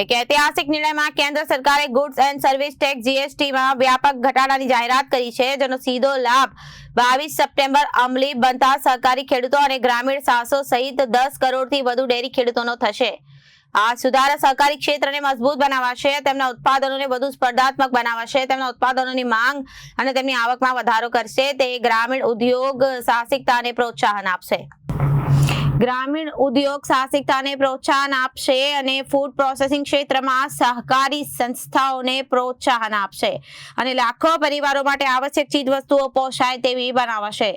એક ઐતિહાસિક નિર્ણયમાં કેન્દ્ર સરકારે ગુડ્સ એન્ડ સર્વિસ ટેક્સ જીએસટીમાં વ્યાપક ઘટાડાની જાહેરાત કરી છે, જેનો સીધો લાભ બાવીસ સપ્ટેમ્બર અમલી બનતા સહકારી ખેડૂતો અને ગ્રામીણ સાહસો સહિત દસ કરોડથી વધુ ડેરી ખેડૂતોનો થશે. આ સુધારા સહકારી ક્ષેત્રને મજબૂત બનાવશે, તેમના ઉત્પાદનોને વધુ સ્પર્ધાત્મક બનાવશે, તેમના ઉત્પાદનોની માંગ અને તેમની આવકમાં વધારો કરશે, તે ગ્રામીણ ઉદ્યોગ સાહસિકતાને પ્રોત્સાહન આપશે. ગ્રામીણ ઉદ્યોગ સાહસિકતાને પ્રોત્સાહન આપશે અને ફૂડ પ્રોસેસિંગ ક્ષેત્રમાં સહકારી સંસ્થાઓને પ્રોત્સાહન આપશે અને લાખો પરિવારો માટે આવશ્યક ચીજવસ્તુઓ પહોંચાય તેવી બનાવશે.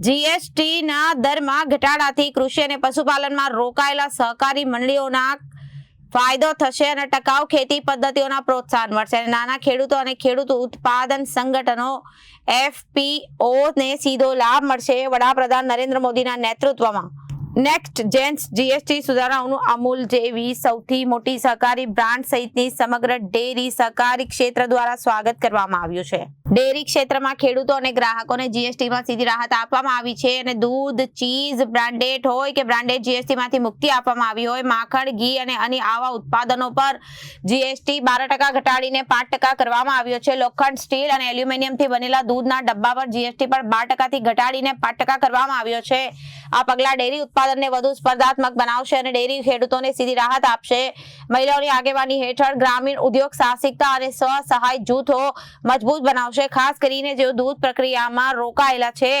જીએસટીના દરમાં ઘટાડાથી કૃષિ અને પશુપાલનમાં રોકાયેલા સહકારી મંડળીઓના ફાયદો થશે અને ટકાઉ ખેતી પદ્ધતિઓના પ્રોત્સાહન મળશે અને નાના ખેડૂતો અને ખેડૂત ઉત્પાદન સંગઠનો એફપીઓને સીધો લાભ મળશે. વડાપ્રધાન નરેન્દ્ર મોદીના નેતૃત્વમાં નેક્સ્ટ જેન્ટ્સ જીએસટી સુધારાઓનું અમૂલ જેવી સૌથી મોટી સહકારી બ્રાન્ડ સહિતની સમગ્ર ડેરી સહકારી ક્ષેત્ર દ્વારા સ્વાગત કરવામાં આવ્યું છે. ડેરી ક્ષેત્રમાં ખેડૂતો અને ગ્રાહકોને જીએસટીમાં સીધી રાહત આપવામાં આવી છે અને દૂધ, ચીઝ, બ્રાન્ડેડ હોય કે બ્રાન્ડેડ જીએસટીમાંથી મુક્તિ આપવામાં આવી હોય, માખણ, ઘી અને અન્ય આવા ઉત્પાદનો પર જીએસટી બાર ટકા ઘટાડીને પાંચ ટકા કરવામાં આવ્યો છે. લોખંડ, સ્ટીલ અને એલ્યુમિનિયમથી બનેલા દૂધના ડબ્બા પર જીએસટી પર બાર ટકાથી ઘટાડીને પાંચ ટકા કરવામાં આવ્યો છે. આ પગલા ડેરી ઉત્પાદનને વધુ સ્પર્ધાત્મક બનાવશે અને ડેરી ખેડૂતોને સીધી રાહત આપશે. મહિલાઓની આગેવાની હેઠળ ગ્રામીણ ઉદ્યોગ સાહસિકતા અને સ્વ સહાય જૂથો મજબૂત બનાવશે. ખાસ કરીને જેઓ દૂધ પ્રક્રિયામાં રોકાયેલા છે,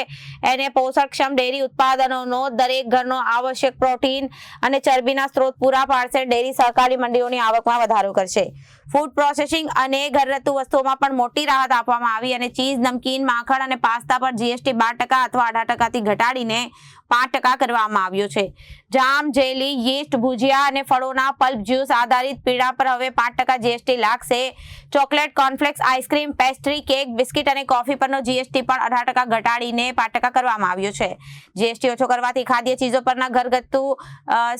એને પોષણક્ષમ ડેરી ઉત્પાદનોનો દરેક ઘરનો આવશ્યક પ્રોટીન અને ચરબીના સ્ત્રોત પૂરા પાડશે. ડેરી સહકારી મંડળીઓની આવકમાં વધારો કરશે. ફૂડ પ્રોસેસિંગ અને ઘરગથ્થુ વસ્તુઓમાં પણ મોટી રાહત આપવામાં આવી અને ચીઝ, નમકીન, માખણ અને પાસ્તા પર જીએસટી બાર ટકા અથવા અઢાર ટકાથી ઘટાડીને પાંચ ટકા કરવામાં આવ્યો છે. જામ, જેલી, યીસ્ટ, ભુજિયા અને ફળોના પલ્પ જ્યુસ આધારિત પીણા પર હવે પાંચ ટકા જીએસટી લાગશે. Chocolate, cornflakes, ice cream, pastry, cake, biscuit અને કોફી પરનો જીએસટી પણ અઢાર ટકા ઘટાડીને પાંચ ટકા કરવામાં આવ્યો છે. જીએસટી ઓછો કરવાથી ખાદ્ય ચીજો પરના ઘરગથ્થુ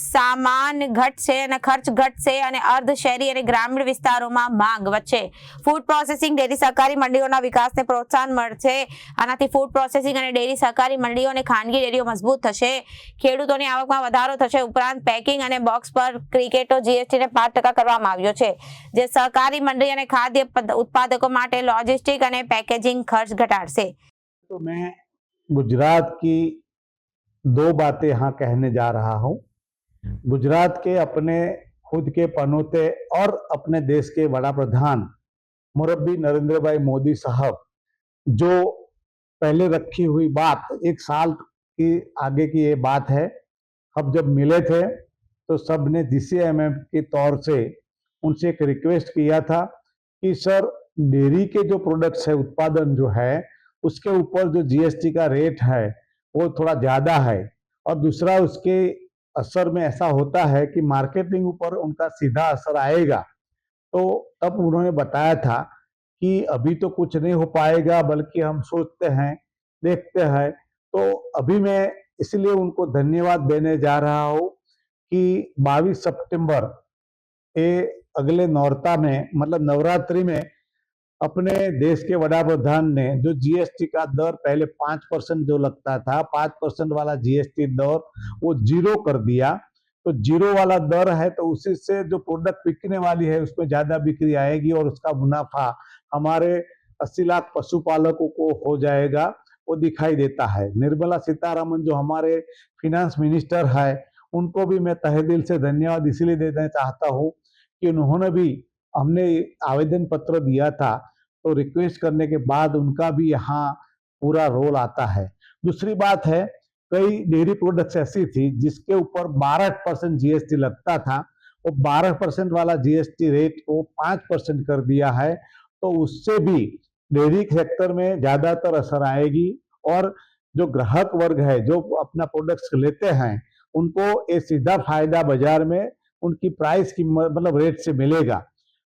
સામાન ઘટશે અને ખર્ચ ઘટશે અને અર્ધ શહેરી અને ગ્રામીણ વિસ્તારોમાં માંગ વધશે. ફૂડ પ્રોસેસિંગ ડેરી સહકારી મંડીઓના વિકાસને પ્રોત્સાહન મળશે. આનાથી ફૂડ પ્રોસેસિંગ અને ડેરી સહકારી મંડીઓ અને ખાનગી ડેરીઓ મજબૂત થશે. ખેડૂતોની આવકમાં વધારો થશે ઉપરાંત પેકિંગ અને બોક્સ પર ક્રિકેટો જીએસટીને પાંચ ટકા કરવામાં આવ્યો છે જે સહકારી મંડળી અને ખાદ્ય પદ- ઉત્પાદકો માટે લોજિસ્ટિક અને પેકેજિંગ ખર્ચ ઘટાડશે तो मैं गुजरात की दो बातें यहाँ कहने जा रहा हूँ गुजरात के अपने खुद के पनौते और अपने देश के बड़ा प्रधान मुरब्बी नरेंद्र भाई मोदी साहब जो पहले रखी हुई बात एक साल की आगे की ये बात है। अब जब मिले थे तो सबने जीसीएमएम के तौर से उनसे एक रिक्वेस्ट किया था कि, सर, डेयरी के जो प्रोडक्ट्स है, उत्पादन जो है, उसके ऊपर जो जीएसटी का रेट है, वो थोड़ा ज़्यादा है। और दूसरा, उसके असर में ऐसा होता है कि मार्केटिंग ऊपर उनका सीधा असर आएगा। तो तब उन्होंने बताया था कि अभी तो कुछ नहीं हो पाएगा, बल्कि हम सोचते हैं, देखते हैं तो अभी मैं इसलिए उनको धन्यवाद देने जा रहा हूँ कि 22 सितंबर ये अगले नौरता में मतलब नवरात्रि में अपने देश के वड़ा प्रधान ने, जो जीएसटी का दर पहले पाँच परसेंट जो लगता था, पाँच परसेंट वाला जीएसटी दर वो ज़ीरो कर दिया। तो ज़ीरो वाला दर है तो उसी से जो प्रोडक्ट बिकने वाली है उसमें ज़्यादा बिक्री आएगी और उसका मुनाफा हमारे अस्सी लाख पशुपालकों को हो जाएगा। वो दिखाई देता है। निर्मला सीतारामन जो हमारे फिनेंस मिनिस्टर है, उनको भी मैं तहे दिल से धन्यवाद इसीलिए देना चाहता हूँ कि उन्होंने भी हमने आवेदन पत्र दिया था तो रिक्वेस्ट करने के बाद उनका भी यहाँ पूरा रोल आता है। दूसरी बात है, कई डेयरी प्रोडक्ट्स ऐसी थी जिसके ऊपर 12 परसेंट जीएसटी लगता था, वो 12 परसेंट वाला जीएसटी रेट को 5 परसेंट कर दिया है तो उससे भी डेयरी सेक्टर में ज़्यादातर असर आएगी और जो ग्राहक वर्ग है, जो अपना प्रोडक्ट्स लेते हैं, उनको ये सीधा फ़ायदा बाज़ार में उनकी प्राइस की मतलब रेट से मिलेगा।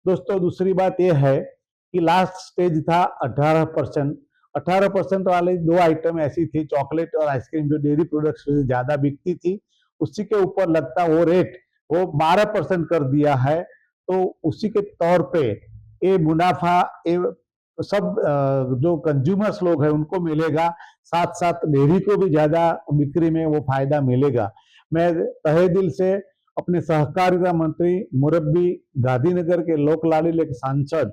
दोस्तों, दूसरी बात यह है कि लास्ट स्टेज था 18 परसेंट। अठारह परसेंट वाली दो आइटम ऐसी थी चॉकलेट और आइसक्रीम जो डेयरी प्रोडक्ट्स से ज़्यादा बिकती थी, उसी के ऊपर लगता वो रेट वो 12 परसेंट कर दिया है। तो उसी के तौर पे ये मुनाफा, ये सब जो कंज्यूमर्स लोग हैं, उनको मिलेगा। साथ साथ डेयरी को भी ज़्यादा बिक्री में वो फ़ायदा मिलेगा। मैं तहे दिल से अपने सहकारिता मंत्री मुरब्बी गांधीनगर के लोक लाड़िल एक सांसद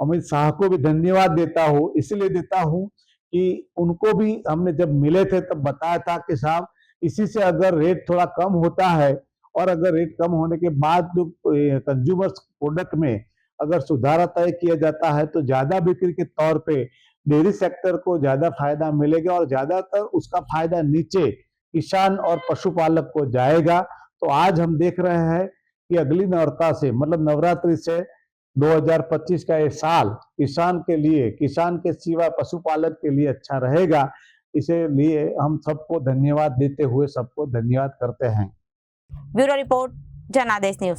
अमित शाह को भी धन्यवाद देता हूँ। इसलिए देता हूँ कि उनको भी हमने जब मिले थे, तब बताया था कि साहब, इसी से अगर रेट थोड़ा कम होता है और अगर रेट कम होने के बाद जो कंज्यूमर्स प्रोडक्ट में अगर सुधारा तय किया जाता है तो ज़्यादा बिक्री के तौर पे डेयरी सेक्टर को ज़्यादा फ़ायदा मिलेगा और ज़्यादातर उसका फ़ायदा नीचे किसान और पशुपालक को जाएगा। तो आज हम देख रहे हैं कि अगली नवरता से मतलब नवरात्रि से 2025 का ये साल किसान के लिए, किसान के सिवा पशुपालक के लिए अच्छा रहेगा। इसे लिए हम सबको धन्यवाद देते हुए सबको धन्यवाद करते हैं। Bureau report, Janadesh news.